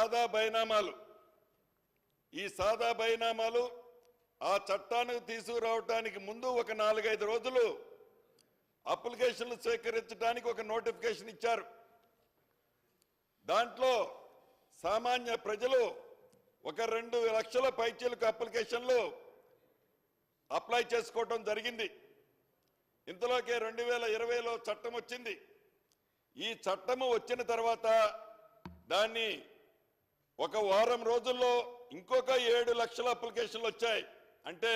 సాదా బైనామాలు. ఈ సాదా బైనామాలు ఆ చట్టాన్ని తీసుకురావడానికి ముందు ఒక నాలుగైదు రోజులు అప్లికేషన్లు స్వీకరించడానికి ఒక నోటిఫికేషన్ ఇచ్చారు. దాంట్లో సామాన్య ప్రజలు ఒక రెండు లక్షల పైచీలకు అప్లికేషన్లు అప్లై చేసుకోవటం జరిగింది. ఇంతలోకే రెండు వేల ఇరవైలో చట్టం వచ్చింది. ఈ చట్టము వచ్చిన తర్వాత దాన్ని ఒక వారం రోజుల్లో ఇంకొక ఏడు లక్షల అప్లికేషన్లు వచ్చాయి. అంటే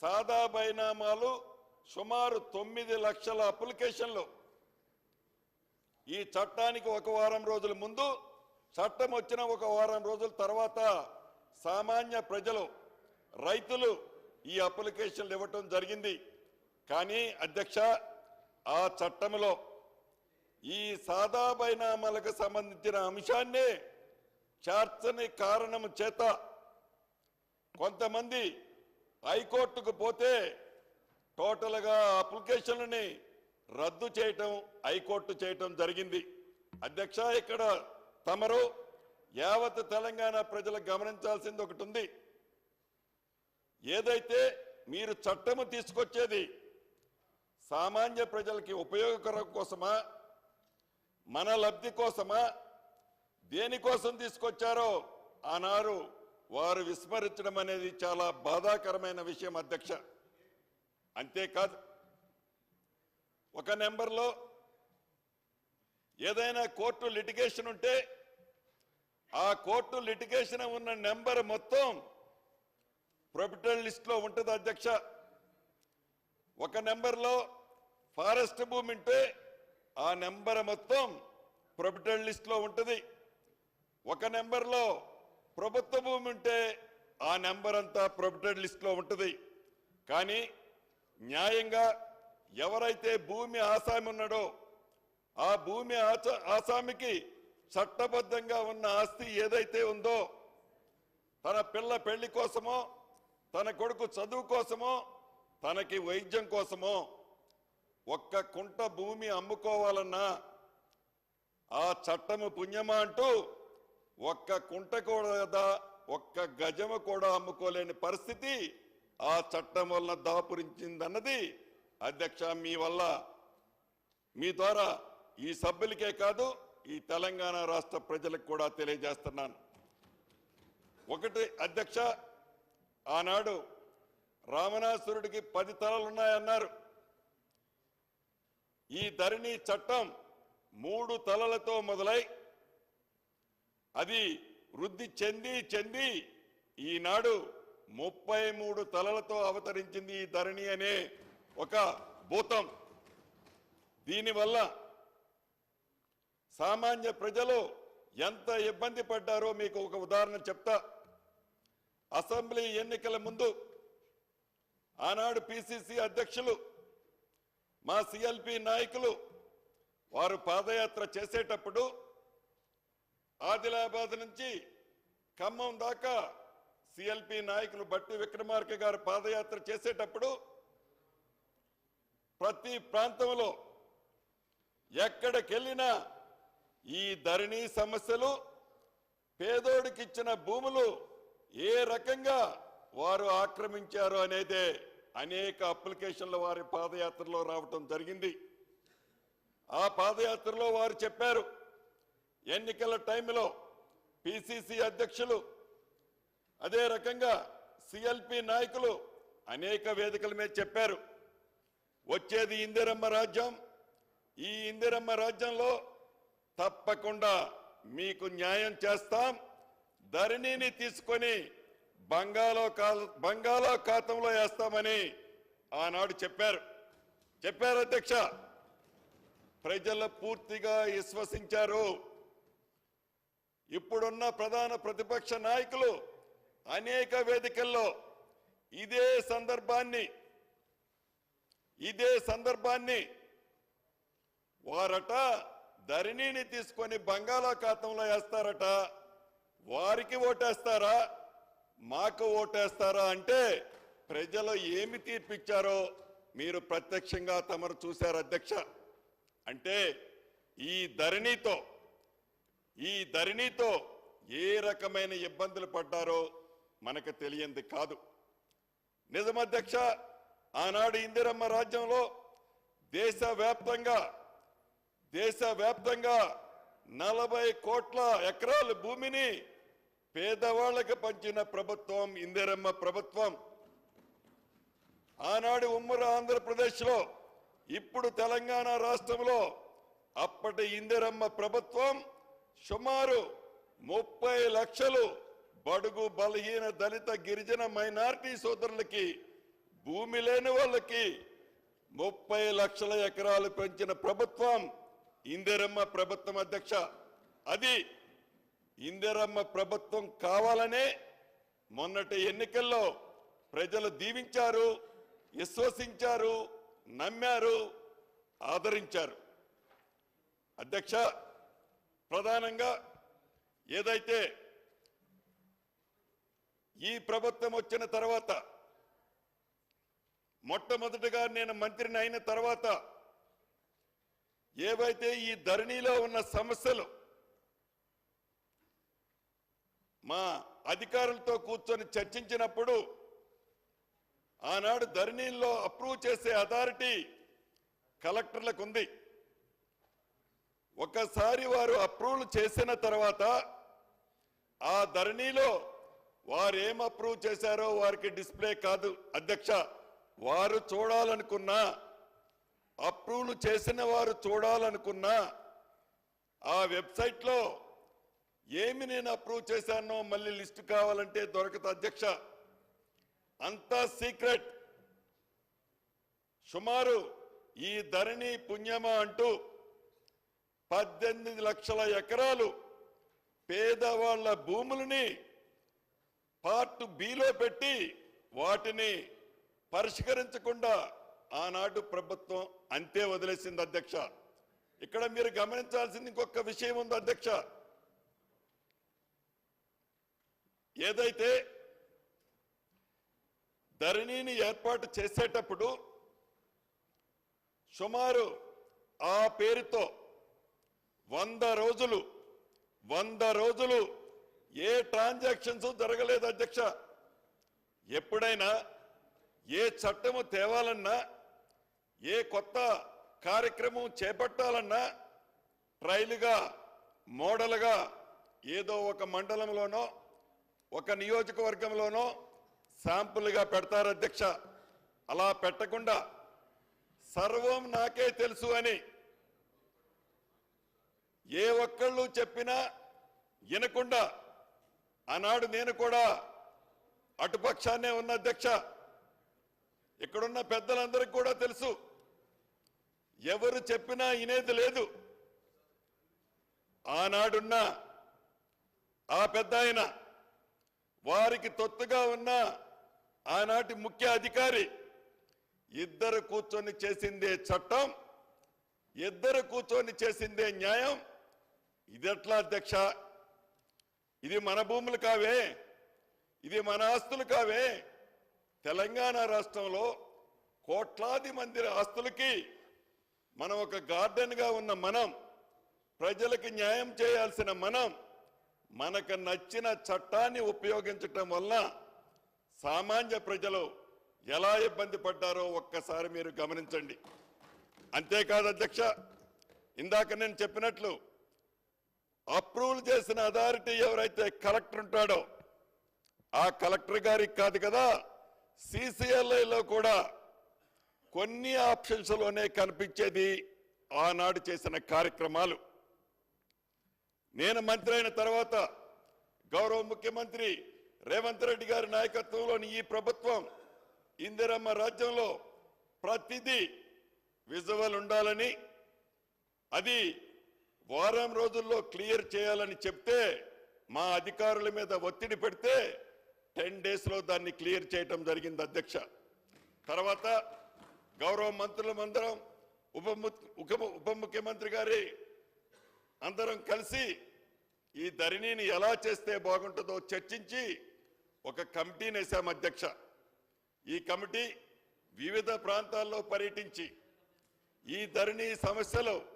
సాదా బైనామాలు సుమారు తొమ్మిది లక్షల అప్లికేషన్లు. ఈ చట్టానికి ఒక వారం రోజుల ముందు చట్టం వచ్చిన ఒక వారం రోజుల తర్వాత సామాన్య ప్రజలు రైతులు ఈ అప్లికేషన్లు ఇవ్వటం జరిగింది. కానీ అధ్యక్ష ఆ చట్టంలో ఈ సాదా బైనామాలకు సంబంధించిన అంశాన్నే చేర్చని కారణం చేత కొంతమంది హైకోర్టుకు పోతే టోటల్గా అప్లికేషన్లని రద్దు చేయటం హైకోర్టు చేయటం జరిగింది. అధ్యక్ష ఇక్కడ తమరు యావత్ తెలంగాణ ప్రజలు గమనించాల్సింది ఒకటి ఉంది. ఏదైతే మీరు చట్టము తీసుకొచ్చేది సామాన్య ప్రజలకి ఉపయోగకరం కోసమా మన లబ్ధి కోసమా దేనికోసం తీసుకొచ్చారో ఆనాడు వారు విస్మరించడం అనేది చాలా బాధాకరమైన విషయం అధ్యక్ష. అంతేకాదు ఒక నెంబర్లో ఏదైనా కోర్టు లిటిగేషన్ ఉంటే ఆ కోర్టు లిటిగేషన్ ఉన్న నెంబర్ మొత్తం ప్రొపిటల్ లిస్ట్లో ఉంటుంది అధ్యక్ష. ఒక నెంబర్లో ఫారెస్ట్ భూమి ఉంటే ఆ నెంబర్ మొత్తం ప్రొపిటల్ లిస్ట్లో ఉంటుంది. ఒక నెంబర్లో ప్రభుత్వ భూమి ఉంటే ఆ నెంబర్ అంతా ప్రొబిటెడ్ లిస్ట్లో ఉంటుంది. కానీ న్యాయంగా ఎవరైతే భూమి ఆసామి ఉన్నాడో ఆ భూమి ఆచ- ఆసామికి చట్టబద్ధంగా ఉన్న ఆస్తి ఏదైతే ఉందో తన పిల్ల పెళ్ళి కోసమో తన కొడుకు చదువు కోసమో తనకి వైద్యం కోసమో ఒక్క కుంట భూమి అమ్ముకోవాలన్నా ఆ చట్టము పుణ్యమా అంటూ ఒక్క కుంట కూడా ఒక్క గజము కూడా అమ్ముకోలేని పరిస్థితి ఆ చట్టం వలన దాపురించిందన్నది అధ్యక్ష మీ వల్ల. మీ ద్వారా ఈ సభ్యులకే కాదు ఈ తెలంగాణ రాష్ట్ర ప్రజలకు కూడా తెలియజేస్తున్నాను. ఒకటి అధ్యక్ష ఆనాడు రామణాసురుడికి పది తలలు ఉన్నాయన్నారు ఈ ధరణి చట్టం మూడు తలలతో మొదలై అది వృద్ధి చెంది చెంది ఈనాడు ముప్పై మూడు తలలతో అవతరించింది ఈ ధరణి అనే ఒక భూతం. దీనివల్ల సామాన్య ప్రజలు ఎంత ఇబ్బంది పడ్డారో మీకు ఒక ఉదాహరణ చెప్తా. అసెంబ్లీ ఎన్నికల ముందు ఆనాడు పిసిసి అధ్యక్షులు మా సిఎల్పి నాయకులు వారు పాదయాత్ర చేసేటప్పుడు ఆదిలాబాద్ నుంచి ఖమ్మం దాకా సిఎల్పి నాయకులు బట్టి విక్రమార్క గారు పాదయాత్ర చేసేటప్పుడు ప్రతి ప్రాంతంలో ఎక్కడికెళ్ళినా ఈ ధరణి సమస్యలు పేదోడికిచ్చిన భూములు ఏ రకంగా వారు ఆక్రమించారు అనేదే అనేక అప్లికేషన్లు వారి పాదయాత్రలో రావటం జరిగింది. ఆ పాదయాత్రలో వారు చెప్పారు ఎన్నికల టైంలో పిసిసి అధ్యక్షులు అదే రకంగా సిఎల్పి నాయకులు అనేక వేదికల మీద చెప్పారు. వచ్చేది ఇందిరమ్మ రాజ్యం. ఈ ఇందిరమ్మ రాజ్యంలో తప్పకుండా మీకు న్యాయం చేస్తాం. ధరణిని తీసుకొని బంగాళా బంగాళాఖాతంలో వేస్తామని ఆనాడు చెప్పారు. చెప్పారు అధ్యక్ష. ప్రజలు పూర్తిగా విశ్వసించారు. ఇప్పుడున్న ప్రధాన ప్రతిపక్ష నాయకులు అనేక వేదికల్లో ఇదే సందర్భాన్ని ఇదే సందర్భాన్ని వారట ధరణిని తీసుకొని బంగాళాఖాతంలో వేస్తారట. వారికి ఓటేస్తారా? మాకు ఓటేస్తారా అంటే ప్రజలు ఏమి తీర్పిచ్చారో మీరు ప్రత్యక్షంగా తమరు చూశారు అధ్యక్ష. అంటే ఈ ధరణితో ఈ ధరణితో ఏ రకమైన ఇబ్బందులు పడ్డారో మనకు తెలియంది కాదు. నిజమధ్యక్ష ఆనాడు ఇందిరమ్మ రాజ్యంలో దేశవ్యాప్తంగా దేశవ్యాప్తంగా నలభై కోట్ల ఎకరాల భూమిని పేదవాళ్ళకు పంచిన ప్రభుత్వం ఇందిరమ్మ ప్రభుత్వం. ఆనాడు ఉమ్మడి ఆంధ్రప్రదేశ్లో ఇప్పుడు తెలంగాణ రాష్ట్రంలో అప్పటి ఇందిరమ్మ ప్రభుత్వం సుమారు ముప్పై లక్షలు బడుగు బలహీన దళిత గిరిజన మైనార్టీ సోదరులకి భూమి లేని వాళ్ళకి ముప్పై లక్షల ఎకరాలు పెంచిన ప్రభుత్వం ఇందిరమ్మ ప్రభుత్వం అధ్యక్ష. అది ఇందిరమ్మ ప్రభుత్వం కావాలనే మొన్నటి ఎన్నికల్లో ప్రజలు దీవించారు విశ్వసించారు నమ్మారు ఆదరించారు. అధ్యక్ష ప్రధానంగా ఏదైతే ఈ ప్రభుత్వం వచ్చిన తర్వాత మొట్టమొదటిగా నేను మంత్రిని అయిన తర్వాత ఏవైతే ఈ ధరణిలో ఉన్న సమస్యలు మా అధికారులతో కూర్చొని చర్చించినప్పుడు ఆనాడు ధరణిల్లో అప్రూవ్ చేసే అథారిటీ కలెక్టర్లకు ఉంది. ఒకసారి వారు అప్రూవ్ చేసిన తర్వాత ఆ ధరణిలో వారు ఏం అప్రూవ్ చేశారో వారికి డిస్ప్లే కాదు. అధ్యక్ష వారు చూడాలనుకున్నా అప్రూవ్ చేసిన వారు చూడాలనుకున్నా ఆ వెబ్సైట్లో ఏమి నేను అప్రూవ్ చేశానో మళ్ళీ లిస్ట్ కావాలంటే దొరకదు అధ్యక్ష. అంతా సీక్రెట్. సుమారు ఈ ధరణి పుణ్యమా అంటూ పద్దెనిమిది లక్షల ఎకరాలు పేదవాళ్ళ భూములని పార్ట్ బిలో పెట్టి వాటిని పరిష్కరించకుండా ఆనాడు ప్రభుత్వం అంతే వదిలేసింది అధ్యక్ష. ఇక్కడ మీరు గమనించాల్సింది ఇంకొక విషయం ఉంది అధ్యక్ష. ఏదైతే ధరణిని ఏర్పాటు చేసేటప్పుడు సుమారు ఆ పేరుతో వంద రోజులు వంద రోజులు ఏ ట్రాన్సాక్షన్స్ జరగలేదు అధ్యక్ష. ఎప్పుడైనా ఏ చట్టము తేవాలన్నా ఏ కొత్త కార్యక్రమం చేపట్టాలన్నా ట్రైలుగా మోడల్గా ఏదో ఒక మండలంలోనో ఒక నియోజకవర్గంలోనో శాంపుల్గా పెడతారు అధ్యక్ష. అలా పెట్టకుండా సర్వం నాకే తెలుసు అని ఏ ఒక్కళ్ళు చెప్పినా వినకుండా ఆనాడు నేను కూడా అటుపక్షాన్నే ఉన్న అధ్యక్ష. ఇక్కడున్న పెద్దలందరికీ కూడా తెలుసు. ఎవరు చెప్పినా వినేది లేదు. ఆనాడున్న ఆ పెద్ద ఆయన వారికి తొత్తుగా ఉన్న ఆనాటి ముఖ్య అధికారి ఇద్దరు కూర్చొని చేసిందే చట్టం ఇద్దరు కూర్చొని చేసిందే న్యాయం ఇది ఎట్లా అధ్యక్ష? ఇది మన భూములు కావే. ఇది మన ఆస్తులు కావే. తెలంగాణ రాష్ట్రంలో కోట్లాది మంది ఆస్తులకి మనం ఒక గార్డెన్గా ఉన్న మనం ప్రజలకు న్యాయం చేయాల్సిన మనం మనకు నచ్చిన చట్టాన్ని ఉపయోగించటం వల్ల సామాన్య ప్రజలు ఎలా ఇబ్బంది పడ్డారో ఒక్కసారి మీరు గమనించండి. అంతేకాదు అధ్యక్ష ఇందాక నేను చెప్పినట్లు అప్రూవల్ చేసిన అథారిటీ ఎవరైతే కలెక్టర్ ఉంటాడో ఆ కలెక్టర్ గారికి కాదు కదా సిసిఎల్ఐలో కూడా కొన్ని ఆప్షన్స్లోనే కనిపించేది ఆనాడు చేసిన కార్యక్రమాలు. నేను మంత్రి అయిన తర్వాత గౌరవ ముఖ్యమంత్రి రేవంత్ రెడ్డి గారి నాయకత్వంలోని ఈ ప్రభుత్వం ఇందిరమ్మ రాజ్యంలో ప్రతిదీ విజువల్ ఉండాలని అది వారం రోజుల్లో క్లియర్ చేయాలని చెప్తే మా అధికారుల మీద ఒత్తిడి పెడితే టెన్ డేస్లో దాన్ని క్లియర్ చేయటం జరిగింది అధ్యక్ష. తర్వాత గౌరవ మంత్రులమందరం ఉప ఉప- ఉప ముఖ్యమంత్రి గారి అందరం కలిసి ఈ ధరణిని ఎలా చేస్తే బాగుంటుందో చర్చించి ఒక కమిటీని వేసాం అధ్యక్ష. ఈ కమిటీ వివిధ ప్రాంతాల్లో పర్యటించి ఈ ధరణి సమస్యలు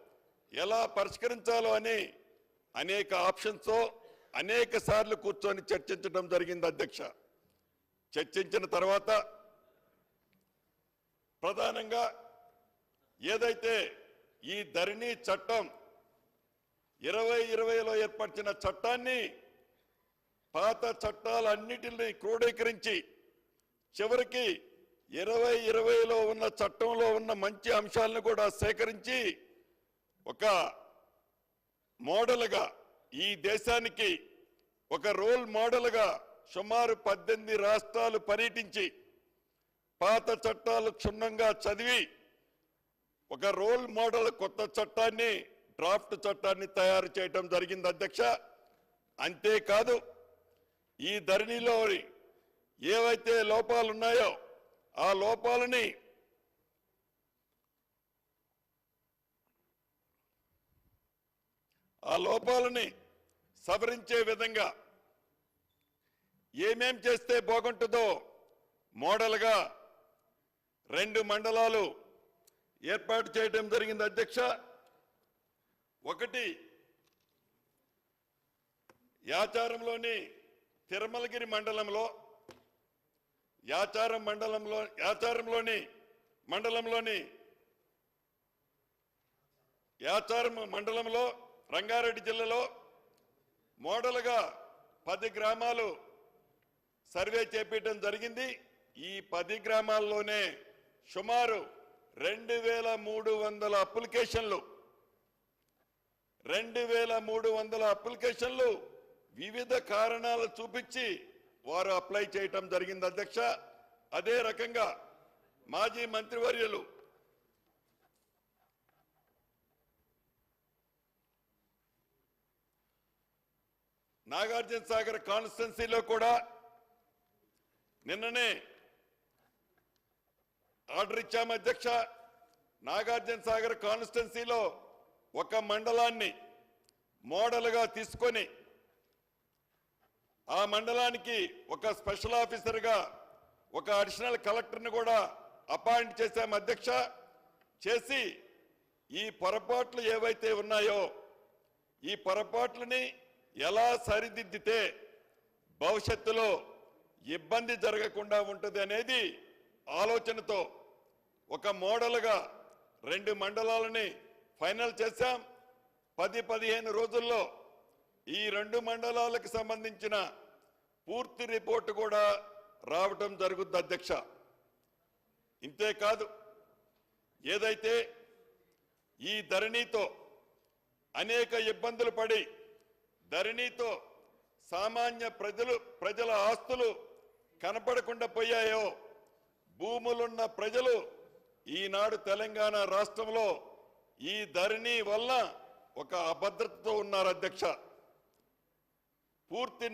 ఎలా పరిష్కరించాలో అని అనేక ఆప్షన్స్తో అనేక సార్లు కూర్చొని చర్చించడం జరిగింది అధ్యక్ష. చర్చించిన తర్వాత ప్రధానంగా ఏదైతే ఈ ధరణి చట్టం ఇరవై ఇరవైలో ఏర్పరిచిన చట్టాన్ని పాత చట్టాలన్నిటిని క్రోడీకరించి చివరికి ఇరవై ఇరవైలో ఉన్న చట్టంలో ఉన్న మంచి అంశాలను కూడా సేకరించి ఒక మోడల్గా ఈ దేశానికి ఒక రోల్ మోడల్గా సుమారు పద్దెనిమిది రాష్ట్రాలు పర్యటించి పాత చట్టాలు క్షుణ్ణంగా చదివి ఒక రోల్ మోడల్ కొత్త చట్టాన్ని డ్రాఫ్ట్ చట్టాన్ని తయారు చేయటం జరిగింది అధ్యక్ష. అంతేకాదు ఈ ధరణిలో ఏవైతే లోపాలు ఉన్నాయో ఆ లోపాలని ఆ లోపాలని సవరించే విధంగా ఏమేం చేస్తే బాగుంటుందో మోడల్గా రెండు మండలాలు ఏర్పాటు చేయడం జరిగింది అధ్యక్ష. ఒకటి యాచారంలోని తిరుమలగిరి మండలంలో యాచారం మండలంలో యాచారంలోని మండలంలోని యాచారం మండలంలో రంగారెడ్డి జిల్లాలో మోడల్గా పది గ్రామాలు సర్వే చేపట్టడం జరిగింది. ఈ పది గ్రామాల్లోనే సుమారు రెండు వేల మూడు వందల అప్లికేషన్లు రెండు వేల మూడు వందల అప్లికేషన్లు వివిధ కారణాలు చూపించి వారు అప్లై చేయటం జరిగింది. అధ్యక్ష అదే రకంగా మాజీ మంత్రివర్యులు నాగార్జున సాగర్ కాన్స్టిట్యున్సీలో కూడా నిన్ననే ఆర్డర్ ఇచ్చాము అధ్యక్ష. నాగార్జున సాగర్ కాన్స్టిట్యున్సీలో ఒక మండలాన్ని మోడల్గా తీసుకొని ఆ మండలానికి ఒక స్పెషల్ ఆఫీసర్గా ఒక అడిషనల్ కలెక్టర్ని కూడా అపాయింట్ చేశాం అధ్యక్ష. చేసి ఈ పొరపాట్లు ఏవైతే ఉన్నాయో ఈ పొరపాట్లని ఎలా సరిదిద్దితే భవిష్యత్తులో ఇబ్బంది జరగకుండా ఉంటుంది అనేది ఆలోచనతో ఒక మోడల్గా రెండు మండలాలని ఫైనల్ చేశాం. పది పదిహేను రోజుల్లో ఈ రెండు మండలాలకు సంబంధించిన పూర్తి రిపోర్టు కూడా రావటం జరుగుద్ది అధ్యక్ష. ఇంతేకాదు ఏదైతే ఈ ధరణితో అనేక ఇబ్బందులు పడి ధరణితో సామాన్య ప్రజలు ప్రజల ఆస్తులు కనపడకుండా పోయాయో. భూములున్న ప్రజలు ఈనాడు తెలంగాణ రాష్ట్రంలో ఈ ధరణి వల్ల ఒక అభద్రతతో ఉన్నారు అధ్యక్ష. పూర్తి